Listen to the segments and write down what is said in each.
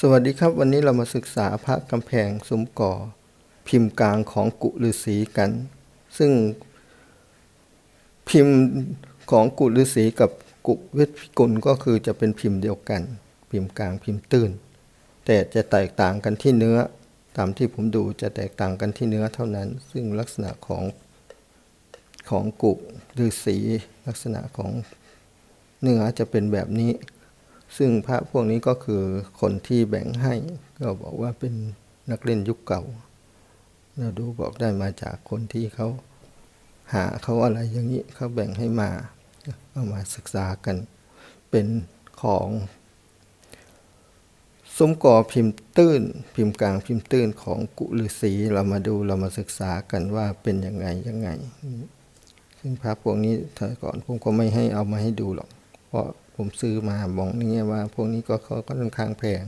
สวัสดีครับวันนี้เรามาศึกษาพระกำแพงซุ้มก่อ พิมพ์กลางของกุฤาษีกัน ซึ่งพิมพ์ของกุฤาษีกับกุเวทพิกุลก็คือจะเป็นพิมพ์เดียวกัน พิมพ์กลางพิมพ์ตื้น แต่จะแตกต่างกันที่เนื้อ ตามที่ผมดูจะแตกต่างกันที่เนื้อเท่านั้น ซึ่งลักษณะของของกุฤาษีลักษณะของเนื้อจะเป็นแบบนี้ ซึ่งพระพวกนี้ก็คือคนที่แบ่งให้ ก็บอกว่าเป็นนักเล่นยุคเก่าเราดูบอกได้มาจากคนที่เขาหาเขาอะไรอย่างนี้เขาแบ่งให้มาเอามาศึกษากันเป็นของซุ้มก่อพิมพ์ตื้น พิมพ์กลางพิมพ์ตื้นของกุฤาษีเรามาดูเรามาศึกษากันว่าเป็นยังไงยังไง ซึ่งพระพวกนี้แต่ก่อนผมก็ไม่ให้เอามาให้ดูหรอก เพราะ ผมซื้อมามองนี่ว่า พวกนี้ก็เขาก็ค่อนข้างแพง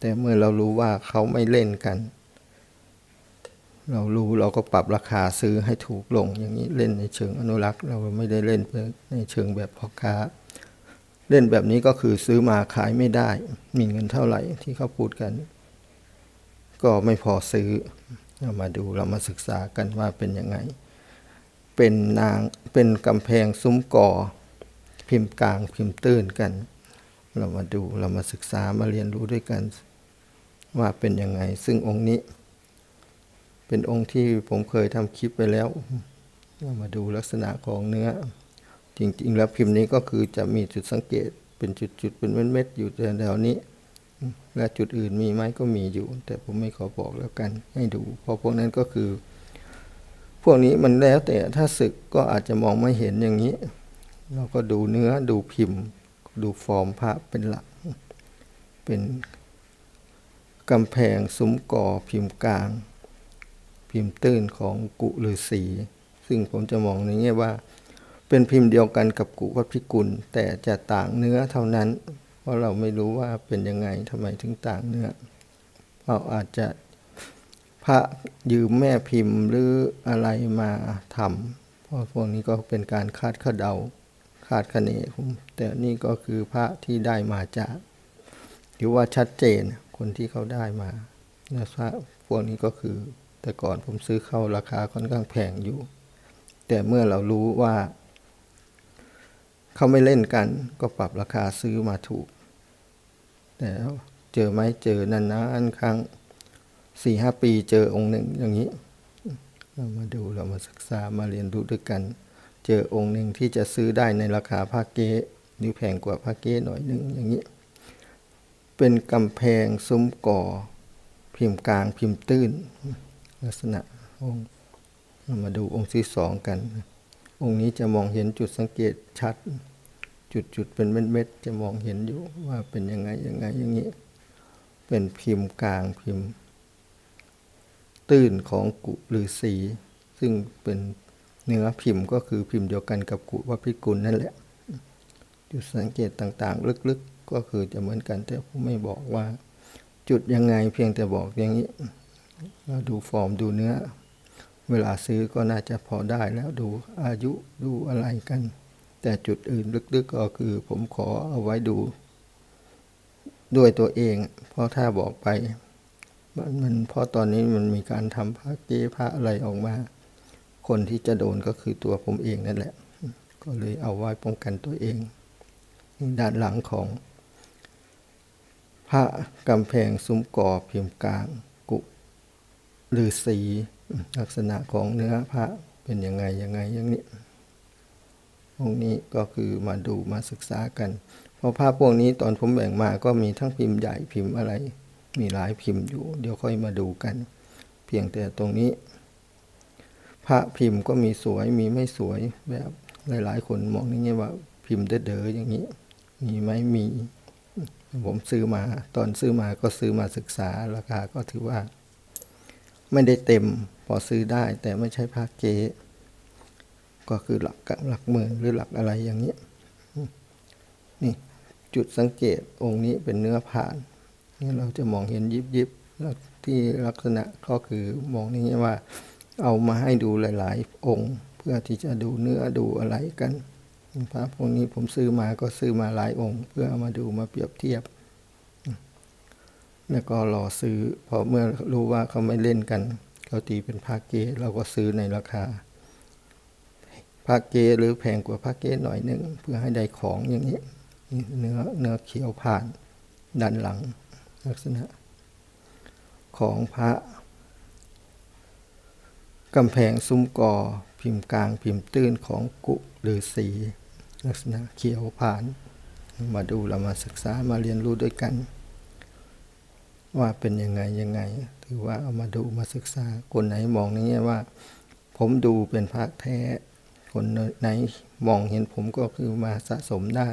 แต่เมื่อเรารู้ว่าเขาไม่เล่นกัน เรารู้เราก็ปรับราคาซื้อให้ถูกลง อย่างนี้เล่นในเชิงอนุรักษ์ เราไม่ได้เล่นในเชิงแบบพ่อค้า เล่นแบบนี้ก็คือซื้อมาขายไม่ได้ มีเงินเท่าไหร่ที่เขาพูดกัน ก็ไม่พอซื้อเรามาดูเรามาศึกษากันว่าเป็นยังไง เป็นนางเป็นกำแพงซุ้มก่อ พิมพ์กลางพิมพ์ตื้นกัน เรามาดูเรามาศึกษามาเรียนรู้ด้วยกัน ว่าเป็นยังไง ซึ่งองค์นี้ เป็นองค์ที่ผมเคยทำคลิปไปแล้ว เรามาดูลักษณะของเนื้อ จริงๆ แล้วพิมพ์นี้ก็คือจะมีจุดสังเกตเป็นจุดๆเป็นเม็ดๆอยู่แถวๆนี้และจุดอื่นมีไหมก็มีอยู่ แต่ผมไม่ขอบอกแล้วกันให้ดู เพราะพวกนั้นก็คือ พวกนี้มันแล้วแต่ถ้าศึกก็อาจจะมองไม่เห็นอย่างนี้ เราก็ดูเนื้อดูพิมพ์ ดูฟอร์มพระเป็นหลัก เป็นกำแพงซุ้มก่อพิมพ์กลาง พิมพ์ตื้นของกุฤาษีซึ่งผมจะมองในแง่ว่า เป็นพิมพ์เดียวกันกับกุวัดพิกุล แต่จะต่างเนื้อเท่านั้น เพราะเราไม่รู้ว่าเป็นยังไงทำไมถึงต่างเนื้อเราอาจจะพระยืมแม่พิมพ์หรืออะไรมาทำเพราะพวกนี้ก็เป็นการคาดคะเดาาดคะเนผมแต่นี่ก็คือพระที่ได้มาจากหรือว่าชัดเจนคนที่เขาได้มานะพระพวกนี้ก็คือ แต่ก่อนผมซื้อเข้าราคาค่อนข้างแพงอยู่ แต่เมื่อเรารู้ว่าเขาไม่เล่นกันก็ปรับราคาซื้อมาถูก แต่เจอไหมเจอนานๆครั้งสี่ห้าปีเจอองค์หนึ่งอย่างนี้ เรามาดูเรามาศึกษามาเรียนรู้ด้วยกัน เจอองค์หนึ่งที่จะซื้อได้ในราคาผ้าเก๊หรือแพงกว่าผ้าเก๊หน่อยหนึ่งอย่างนี้ เป็นกำแพงซุ้มก่อ พิมพ์กลางพิมพ์ตื้น ลักษณะองค์เรามาดูองค์ที่สองกัน องค์นี้จะมองเห็นจุดสังเกตชัด จุดๆเป็นเม็ดๆจะมองเห็นอยู่ว่าเป็นยังไงยังไงอย่างนี้ เป็นพิมพ์กลางพิมพ์ ตื้นของกุฤาษีซึ่งเป็น เนื้อพิมพ์ก็คือพิมพ์เดียวกันกับกุวัพิกุลนั่นแหละจุดสังเกตต่างๆ ลึกๆ ก็คือจะเหมือนกันแต่ผมไม่บอกว่า จุดยังไงเพียงแต่บอกอย่างนี้เราดูฟอร์มดูเนื้อ เวลาซื้อก็น่าจะพอได้แล้วดูอายุดูอะไรกัน แต่จุดอื่นลึกๆก็คือผมขอเอาไว้ดู ด้วยตัวเอง เพราะถ้าบอกไปมันมันเพราะตอนนี้มันมีการทำพระเก้พระอะไรออกมา คนที่จะโดนก็คือตัวผมเองนั่นแหละ ก็เลยเอาไว้ป้องกันตัวเอง ด้านหลังของ พระกำแพงซุ้มก่อพิมพ์กลาง กุฤาษีลักษณะของเนื้อพระเป็นยังไงยังไงอย่างนี้องค์นี้ก็คือมาดูมาศึกษากัน เพราะภาพพวกนี้ตอนผมแบ่งมาก็มีทั้งพิมพ์ใหญ่พิมพ์อะไร มีหลายพิมพ์อยู่ เดี๋ยวค่อยมาดูกัน เพียงแต่ตรงนี้ พระพิมพ์ก็มีสวยมีไม่สวยแบบหลาย ๆ คนมองอย่างนี้ว่าพิมพ์เด๋อๆอย่างนี้ มีไหมมี ผมซื้อมาตอนซื้อมาก็ซื้อมาศึกษาราคาก็ถือว่า ไม่ได้เต็มพอซื้อได้ แต่ไม่ใช่พระเก๊ก็คือหลักหลักเมืองหรือหลักอะไรอย่างนี้นี่จุดสังเกตองค์นี้เป็นเนื้อผ่านนี่เราจะมองเห็นยิบยิบที่ลักษณะก็คือมองอย่างนี้ว่า เอามาให้ดูหลาย ๆ องค์ เพื่อที่จะดูเนื้อดูอะไรกันพระพวกนี้ผมซื้อมาก็ซื้อมาหลายองค์ เพื่อเอามาดูมาเปรียบเทียบ แล้วก็รอซื้อพอเมื่อรู้ว่าเขาไม่เล่นกันเขาตีเป็นพาเกเราก็ซื้อในราคาพาเกหรือแพงกว่าพาเกหน่อยหนึงเพื่อให้ได้ของอย่างนี้เนื้อเนื้อเขียวผ่านด้านหลังลักษณะของพระ กำแพงซุ้มกอ พิมพ์กลางพิมพ์ตื้นของกุหรือสี ลักษณะเขียวผ่าน มาดูเรามาศึกษามาเรียนรู้ด้วยกัน ว่าเป็นยังไงยังไง ถือว่าเอามาดูมาศึกษาคนไหนมองในแง่ว่า ผมดูเป็นพระแท้ คนไหนมองเห็นผมก็คือมาสะสมได้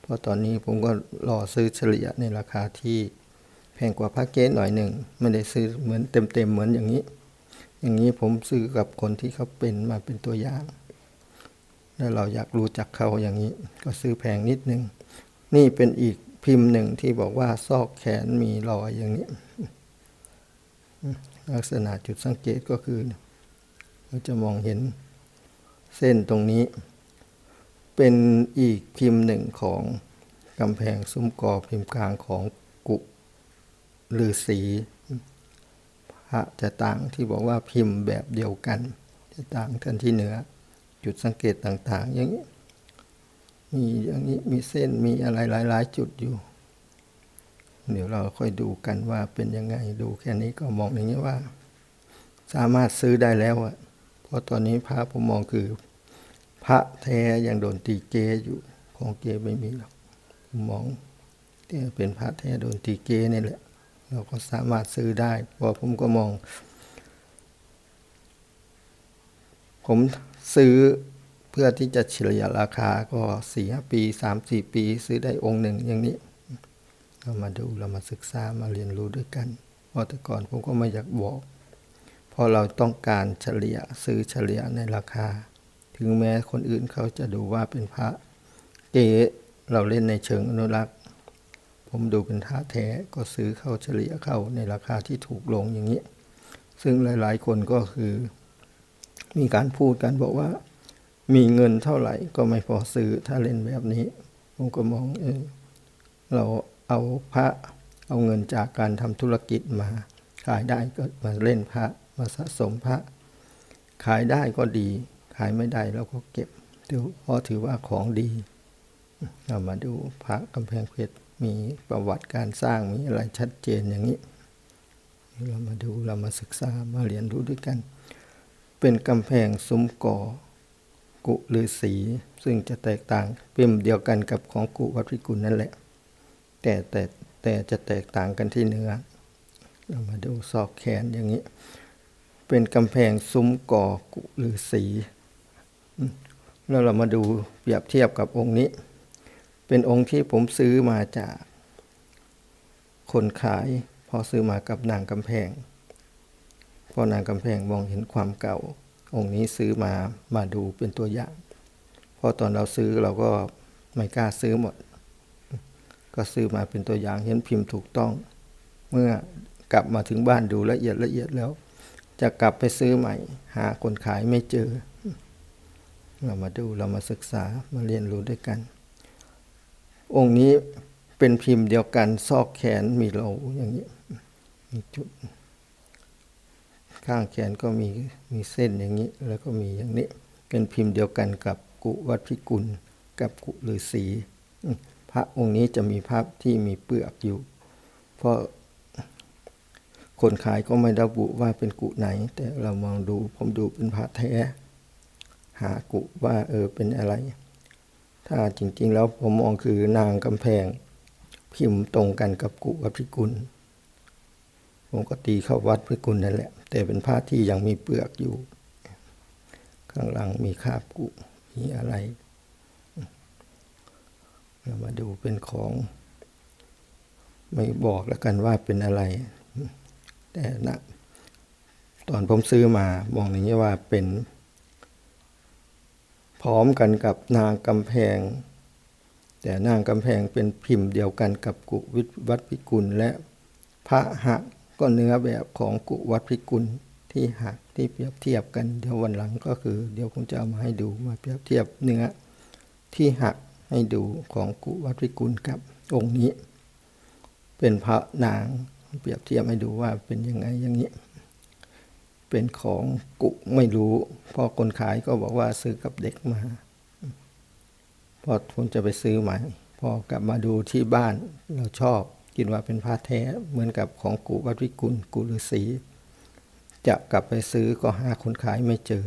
เพราะตอนนี้ผมก็รอซื้อเฉลี่ยในราคาที่แพงกว่าพระเกศหน่อยหนึ่งไม่ได้ซื้อเหมือนเต็มๆเหมือนอย่างนี้ อย่างนี้ผมซื้อกับคนที่เขาเป็นมาเป็นตัวอย่าง แล้วเราอยากรู้จักเขาอย่างนี้ ก็ซื้อแพงนิดนึง นี่เป็นอีกพิมพ์หนึ่งที่บอกว่าซอกแขนมีรอยอย่างนี้ ลักษณะจุดสังเกตก็คือ เราจะมองเห็นเส้นตรงนี้ เป็นอีกพิมพ์หนึ่งของกำแพงซุ้มกอพิมพ์กลางของกุหรือสี พระจะต่างที่บอกว่าพิมพ์แบบเดียวกัน จะต่างกันที่เหนือจุดสังเกตต่าง ๆ อย่างนี้มีอย่างนี้มีเส้นมีอะไรหลาย ๆ จุดอยู่ เดี๋ยวเราค่อยดูกันว่าเป็นยังไงดูแค่นี้ก็มองอย่างนี้ว่า สามารถซื้อได้แล้วอะเพราะตอนนี้พระผมมองคือ พระแท้ยังโดนตีเกอยู่ของเกไม่มีหรอกผมมองที่เป็นพระแท้โดนตีเกนี่แหละ เราก็สามารถซื้อได้เพราะผมก็มอง ผมซื้อเพื่อที่จะเฉลี่ยราคาก็สี่ปีสามสี่ปี ซื้อได้องค์หนึ่งอย่างนี้ เรามาดูเรามาศึกษามาเรียนรู้ด้วยกันเพราะแต่ก่อนผมก็ไม่อยากบอกเพราะเราต้องการเฉลี่ยซื้อเฉลี่ยในราคา ถึงแม้คนอื่นเขาจะดูว่าเป็นพระเก๋เราเล่นในเชิงอนุรักษ์ ผมดูเป็นท่าแท้ก็ซื้อเข้าเฉลี่ยเข้าในราคาที่ถูกลงอย่างนี้ ซึ่งหลาย ๆ คนก็คือ มีการพูดกันบอกว่า มีเงินเท่าไหร่ก็ไม่พอซื้อถ้าเล่นแบบนี้ ผมก็มองเออเราเอาพระเอาเงินจากการทำธุรกิจมาขายได้ก็มาเล่นพระมาสะสมพระ ขายได้ก็ดี ขายไม่ได้เราก็เก็บดูเพราะถือว่าของดี เรามาดูพระกำแพงเพชร มีประวัติการสร้างมีอะไรชัดเจนอย่างนี้เรามาดูเรามาศึกษามาเรียนรู้ด้วยกัน เป็นกำแพงซุ้มก่อ กุหรือสี ซึ่งจะแตกต่างเป็นเดียวกันกับของกุวัดพิกุลนั่นแหละ แต่แต่แต่จะแตกต่างกันที่เนื้อ เรามาดูซอกแขนอย่างนี้ เป็นกำแพงซุ้มก่อกุหรือสี แล้วเรามาดูเปรียบเทียบกับองค์นี้ เป็นองค์ที่ผมซื้อมาจาก คนขาย พอซื้อมากับนางกำแพง พอนางกำแพงมองเห็นความเก่า องค์นี้ซื้อมามาดูเป็นตัวอย่าง พอตอนเราซื้อเราก็ไม่กล้าซื้อหมด ก็ซื้อมาเป็นตัวอย่างเห็นพิมพ์ถูกต้อง เมื่อกลับมาถึงบ้านดูละเอียดละเอียดแล้ว จะกลับไปซื้อใหม่ หาคนขายไม่เจอ เรามาดูเรามาศึกษามาเรียนรู้ด้วยกัน องค์นี้เป็นพิมพ์เดียวกันซอกแขนมีเราอย่างนี้มีจุด ข้างแขนก็มีมีเส้นอย่างนี้ แล้วก็มีอย่างนี้ เป็นพิมพ์เดียวกันกับกุวัดพิกุล กับกุฤาษีอืมพระองค์นี้จะมีภาพที่มีเปลือกอยู่ เพราะคนขายก็ไม่ระบุว่าเป็นกุไหน แต่เรามองดูผมดูเป็นพระแท้ หากุว่าเออเป็นอะไร ถ้าจริง ๆ แล้วผมมองคือนางกำแพง พิมพ์ตรงกันกับกุวัดพิกุล ผมก็ตีเข้าวัดพิกุลนั่นแหละ แต่เป็นผ้าที่ยังมีเปลือกอยู่ ข้างหลังมีคาบกุมีอะไรเรามาดูเป็นของ ไม่บอกแล้วกันว่าเป็นอะไร แต่นะ ตอนผมซื้อมามองอย่างนี้ว่าเป็น พร้อมกันกับนางกำแพง แต่นางกำแพงเป็นพิมพ์เดียวกันกับกุวิวัดพิกุลและพระหักก็เนื้อแบบของกุวัดพิกุลที่หักที่เปรียบเทียบกันเดี๋ยววันหลังก็คือ เดี๋ยวผมจะเอามาให้ดูมาเปรียบเทียบเนื้อที่หักให้ดูของกุวัดพิกุลกับองค์นี้ เป็นพระนางเปรียบเทียบให้ดูว่าเป็นยังไงอย่างนี้ เป็นของกุไม่รู้เพอคนขายก็บอกว่าซื้อกับเด็กมาพอคุณจะไปซื้อใหม่พอกลับมาดูที่บ้านเราชอบคิดว่าเป็นผ้าแท้เหมือนกับของกูวัดวิกุลกูฤษีจะกลับไปซื้อก็หาคนขายไม่เจอ